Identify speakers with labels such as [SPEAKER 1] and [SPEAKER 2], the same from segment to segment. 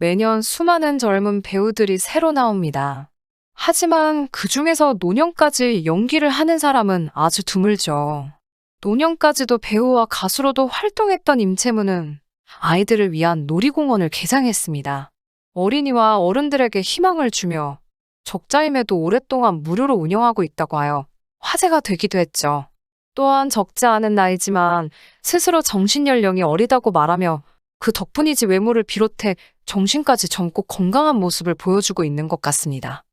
[SPEAKER 1] 매년 수많은 젊은 배우들이 새로 나옵니다. 하지만 그 중에서 노년까지 연기를 하는 사람은 아주 드물죠. 노년까지도 배우와 가수로도 활동했던 임채무는 아이들을 위한 놀이공원을 개장했습니다. 어린이와 어른들에게 희망을 주며 적자임에도 오랫동안 무료로 운영하고 있다고 하여 화제가 되기도 했죠. 또한 적지 않은 나이지만 스스로 정신연령이 어리다고 말하며 그 덕분이지 외모를 비롯해 정신까지 젊고 건강한 모습을 보여주고 있는 것 같습니다.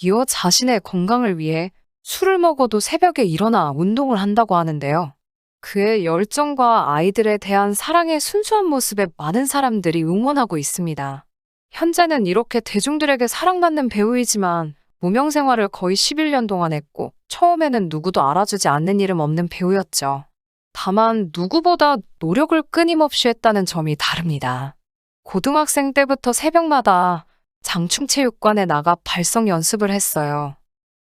[SPEAKER 1] 이어 자신의 건강을 위해 술을 먹어도 새벽에 일어나 운동을 한다고 하는데요. 그의 열정과 아이들에 대한 사랑의 순수한 모습에 많은 사람들이 응원하고 있습니다. 현재는 이렇게 대중들에게 사랑받는 배우이지만 무명 생활을 거의 11년 동안 했고 처음에는 누구도 알아주지 않는 이름 없는 배우였죠. 다만 누구보다 노력을 끊임없이 했다는 점이 다릅니다. 고등학생 때부터 새벽마다 장충체육관에 나가 발성 연습을 했어요.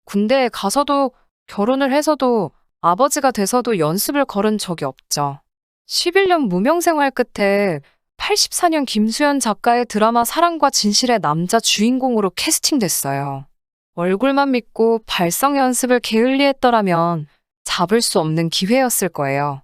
[SPEAKER 1] 군대에 가서도 결혼을 해서도 아버지가 돼서도 연습을 걸은 적이 없죠. 11년 무명 생활 끝에 84년 김수현 작가의 드라마 사랑과 진실의 남자 주인공으로 캐스팅됐어요. 얼굴만 믿고 발성 연습을 게을리했더라면 잡을 수 없는 기회였을 거예요.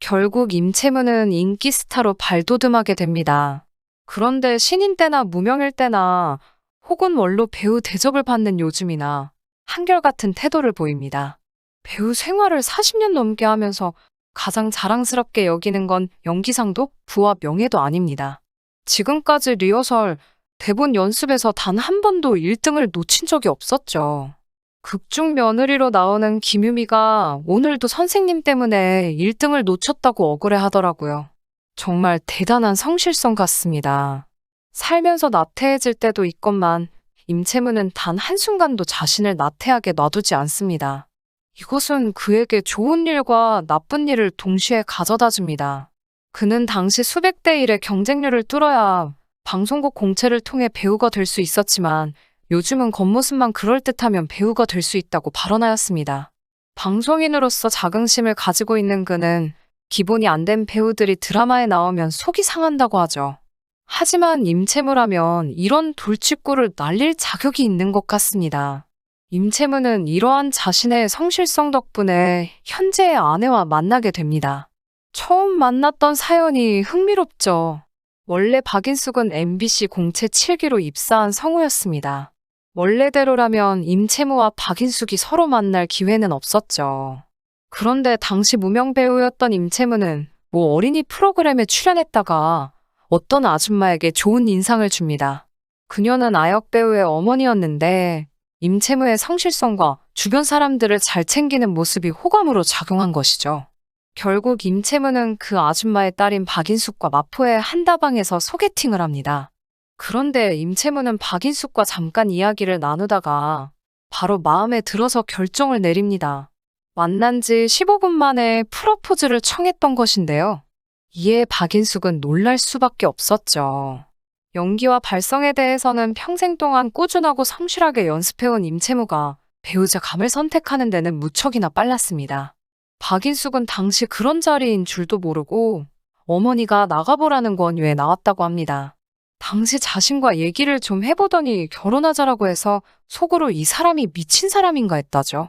[SPEAKER 1] 결국 임채무는 인기 스타로 발돋움하게 됩니다. 그런데 신인 때나 무명일 때나 혹은 원로 배우 대접을 받는 요즘이나 한결같은 태도를 보입니다. 배우 생활을 40년 넘게 하면서 가장 자랑스럽게 여기는 건 연기상도 부와 명예도 아닙니다. 지금까지 리허설, 대본 연습에서 단 한 번도 1등을 놓친 적이 없었죠. 극중 며느리로 나오는 김유미가 오늘도 선생님 때문에 1등을 놓쳤다고 억울해 하더라고요. 정말 대단한 성실성 같습니다. 살면서 나태해질 때도 있건만 임채무는 단 한순간도 자신을 나태하게 놔두지 않습니다. 이것은 그에게 좋은 일과 나쁜 일을 동시에 가져다 줍니다. 그는 당시 수백 대 1의 경쟁률을 뚫어야 방송국 공채를 통해 배우가 될 수 있었지만 요즘은 겉모습만 그럴듯하면 배우가 될 수 있다고 발언하였습니다. 방송인으로서 자긍심을 가지고 있는 그는 기본이 안 된 배우들이 드라마에 나오면 속이 상한다고 하죠. 하지만 임채무라면 이런 돌직구를 날릴 자격이 있는 것 같습니다. 임채무는 이러한 자신의 성실성 덕분에 현재의 아내와 만나게 됩니다. 처음 만났던 사연이 흥미롭죠. 원래 박인숙은 MBC 공채 7기로 입사한 성우였습니다. 원래대로라면 임채무와 박인숙이 서로 만날 기회는 없었죠. 그런데 당시 무명 배우였던 임채무는 뭐 어린이 프로그램에 출연했다가 어떤 아줌마에게 좋은 인상을 줍니다. 그녀는 아역 배우의 어머니였는데 임채무의 성실성과 주변 사람들을 잘 챙기는 모습이 호감으로 작용한 것이죠. 결국 임채무는 그 아줌마의 딸인 박인숙과 마포의 한 다방에서 소개팅을 합니다. 그런데 임채무는 박인숙과 잠깐 이야기를 나누다가 바로 마음에 들어서 결정을 내립니다. 만난 지 15분 만에 프로포즈를 청했던 것인데요. 이에 박인숙은 놀랄 수밖에 없었죠. 연기와 발성에 대해서는 평생 동안 꾸준하고 성실하게 연습해온 임채무가 배우자 감을 선택하는 데는 무척이나 빨랐습니다. 박인숙은 당시 그런 자리인 줄도 모르고 어머니가 나가보라는 권유에 나왔다고 합니다. 당시 자신과 얘기를 좀 해보더니 결혼하자라고 해서 속으로 이 사람이 미친 사람인가 했다죠.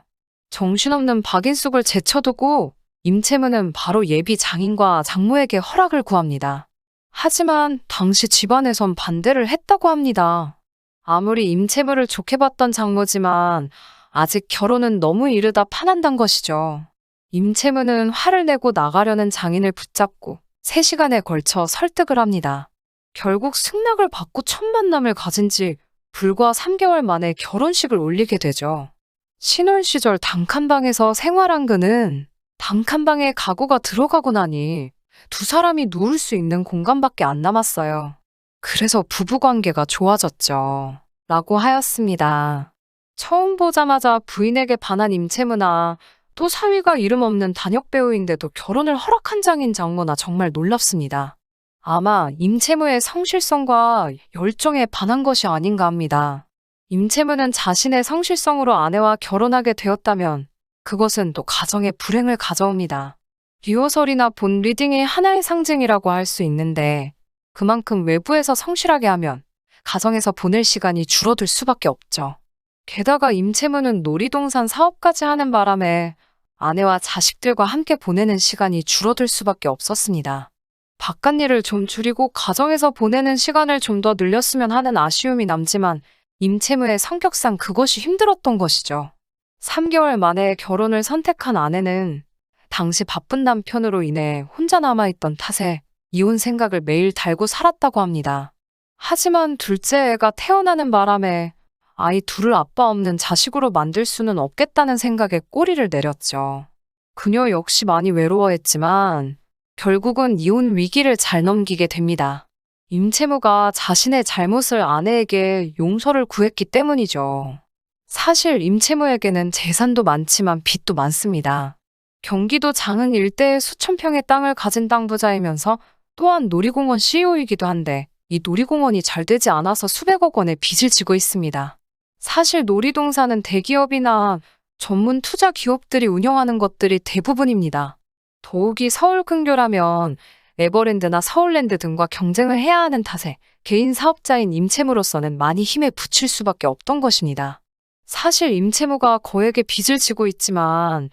[SPEAKER 1] 정신없는 박인숙을 제쳐두고 임채무는 바로 예비 장인과 장모에게 허락을 구합니다. 하지만 당시 집안에선 반대를 했다고 합니다. 아무리 임채무를 좋게 봤던 장모지만 아직 결혼은 너무 이르다 파난단 것이죠. 임채무는 화를 내고 나가려는 장인을 붙잡고 3시간에 걸쳐 설득을 합니다. 결국 승낙을 받고 첫 만남을 가진 지 불과 3개월 만에 결혼식을 올리게 되죠. 신혼 시절 단칸방에서 생활한 그는 단칸방에 가구가 들어가고 나니 두 사람이 누울 수 있는 공간밖에 안 남았어요. 그래서 부부관계가 좋아졌죠. 라고 하였습니다. 처음 보자마자 부인에게 반한 임채무나 또 사위가 이름 없는 단역 배우인데도 결혼을 허락한 장인 장모나 정말 놀랍습니다. 아마 임채무의 성실성과 열정에 반한 것이 아닌가 합니다. 임채무는 자신의 성실성으로 아내와 결혼하게 되었다면 그것은 또 가정의 불행을 가져옵니다. 리허설이나 본 리딩이 하나의 상징이라고 할 수 있는데 그만큼 외부에서 성실하게 하면 가정에서 보낼 시간이 줄어들 수밖에 없죠. 게다가 임채무는 놀이동산 사업까지 하는 바람에 아내와 자식들과 함께 보내는 시간이 줄어들 수밖에 없었습니다. 바깥 일을 좀 줄이고 가정에서 보내는 시간을 좀 더 늘렸으면 하는 아쉬움이 남지만 임채무의 성격상 그것이 힘들었던 것이죠. 3개월 만에 결혼을 선택한 아내는 당시 바쁜 남편으로 인해 혼자 남아있던 탓에 이혼 생각을 매일 달고 살았다고 합니다. 하지만 둘째 애가 태어나는 바람에 아이 둘을 아빠 없는 자식으로 만들 수는 없겠다는 생각에 꼬리를 내렸죠. 그녀 역시 많이 외로워했지만 결국은 이혼 위기를 잘 넘기게 됩니다. 임채무가 자신의 잘못을 아내에게 용서를 구했기 때문이죠. 사실 임채무에게는 재산도 많지만 빚도 많습니다. 경기도 장흥 일대에 수천 평의 땅을 가진 땅 부자이면서 또한 놀이공원 CEO이기도 한데 이 놀이공원이 잘 되지 않아서 수백억 원의 빚을 지고 있습니다. 사실 놀이동산은 대기업이나 전문 투자 기업들이 운영하는 것들이 대부분입니다. 더욱이 서울 근교라면 에버랜드나 서울랜드 등과 경쟁을 해야 하는 탓에 개인 사업자인 임채무로서는 많이 힘에 부칠 수밖에 없던 것입니다. 사실 임채무가 거액의 빚을 지고 있지만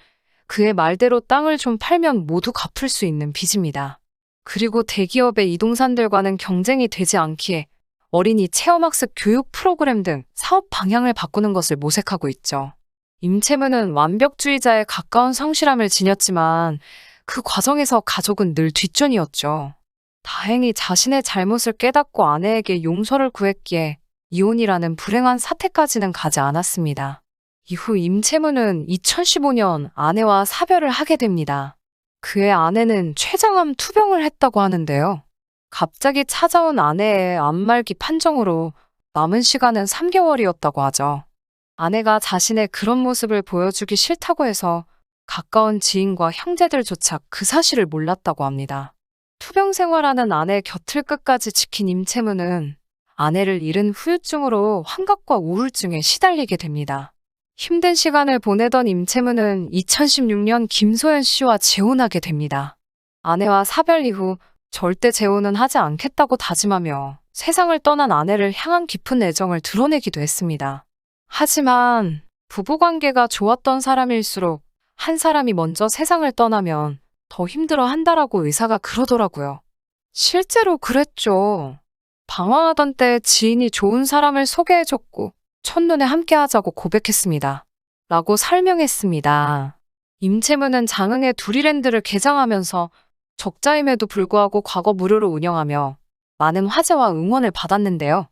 [SPEAKER 1] 그의 말대로 땅을 좀 팔면 모두 갚을 수 있는 빚입니다. 그리고 대기업의 이동산들과는 경쟁이 되지 않기에 어린이 체험학습 교육 프로그램 등 사업 방향을 바꾸는 것을 모색하고 있죠. 임채무는 완벽주의자에 가까운 성실함을 지녔지만 그 과정에서 가족은 늘 뒷전이었죠. 다행히 자신의 잘못을 깨닫고 아내에게 용서를 구했기에 이혼이라는 불행한 사태까지는 가지 않았습니다. 이후 임채무는 2015년 아내와 사별을 하게 됩니다. 그의 아내는 췌장암 투병을 했다고 하는데요. 갑자기 찾아온 아내의 암말기 판정으로 남은 시간은 3개월이었다고 하죠. 아내가 자신의 그런 모습을 보여주기 싫다고 해서 가까운 지인과 형제들조차 그 사실을 몰랐다고 합니다. 투병 생활하는 아내 곁을 끝까지 지킨 임채무는 아내를 잃은 후유증으로 환각과 우울증에 시달리게 됩니다. 힘든 시간을 보내던 임채무는 2016년 김소연 씨와 재혼하게 됩니다. 아내와 사별 이후 절대 재혼은 하지 않겠다고 다짐하며 세상을 떠난 아내를 향한 깊은 애정을 드러내기도 했습니다. 하지만 부부관계가 좋았던 사람일수록 한 사람이 먼저 세상을 떠나면 더 힘들어 한다라고 의사가 그러더라고요. 실제로 그랬죠. 방황하던 때 지인이 좋은 사람을 소개해줬고 첫눈에 함께 하자고 고백했습니다. 라고 설명했습니다. 임채무는 장흥의 두리랜드를 개장하면서 적자임에도 불구하고 과거 무료로 운영하며 많은 화제와 응원을 받았는데요.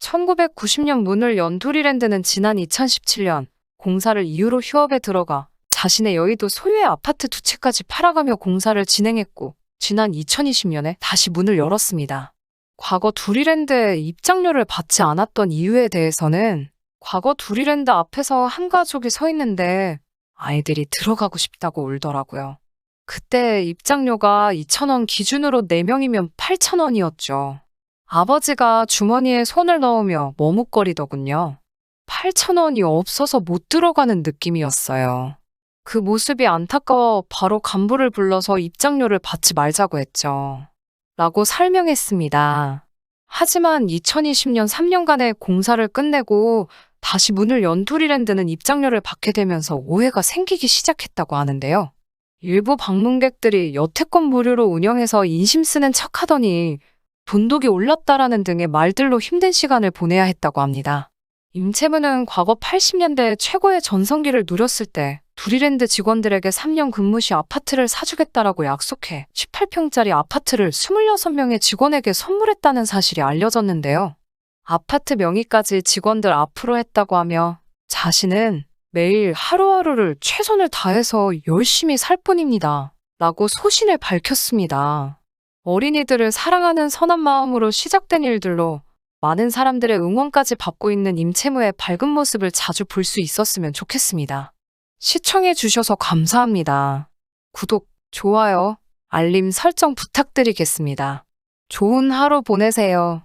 [SPEAKER 1] 1990년 문을 연 두리랜드는 지난 2017년 공사를 이유로 휴업에 들어가 자신의 여의도 소유의 아파트 두 채까지 팔아가며 공사를 진행했고 지난 2020년에 다시 문을 열었습니다. 과거 두리랜드에 입장료를 받지 않았던 이유에 대해서는 과거 두리랜드 앞에서 한 가족이 서 있는데 아이들이 들어가고 싶다고 울더라고요. 그때 입장료가 2,000원 기준으로 4명이면 8,000원이었죠. 아버지가 주머니에 손을 넣으며 머뭇거리더군요. 8,000원이 없어서 못 들어가는 느낌이었어요. 그 모습이 안타까워 바로 간부를 불러서 입장료를 받지 말자고 했죠. 라고 설명했습니다. 하지만 2020년 3년간의 공사를 끝내고 다시 문을 연 두리랜드는 입장료를 받게 되면서 오해가 생기기 시작했다고 하는데요. 일부 방문객들이 여태껏 무료로 운영해서 인심 쓰는 척 하더니 돈독이 올랐다라는 등의 말들로 힘든 시간을 보내야 했다고 합니다. 임채무는 과거 80년대 최고의 전성기를 누렸을 때 두리랜드 직원들에게 3년 근무 시 아파트를 사주겠다라고 약속해 18평짜리 아파트를 26명의 직원에게 선물했다는 사실이 알려졌는데요. 아파트 명의까지 직원들 앞으로 했다고 하며 자신은 매일 하루하루를 최선을 다해서 열심히 살 뿐입니다. 라고 소신을 밝혔습니다. 어린이들을 사랑하는 선한 마음으로 시작된 일들로 많은 사람들의 응원까지 받고 있는 임채무의 밝은 모습을 자주 볼 수 있었으면 좋겠습니다. 시청해 주셔서 감사합니다. 구독, 좋아요, 알림 설정 부탁드리겠습니다. 좋은 하루 보내세요.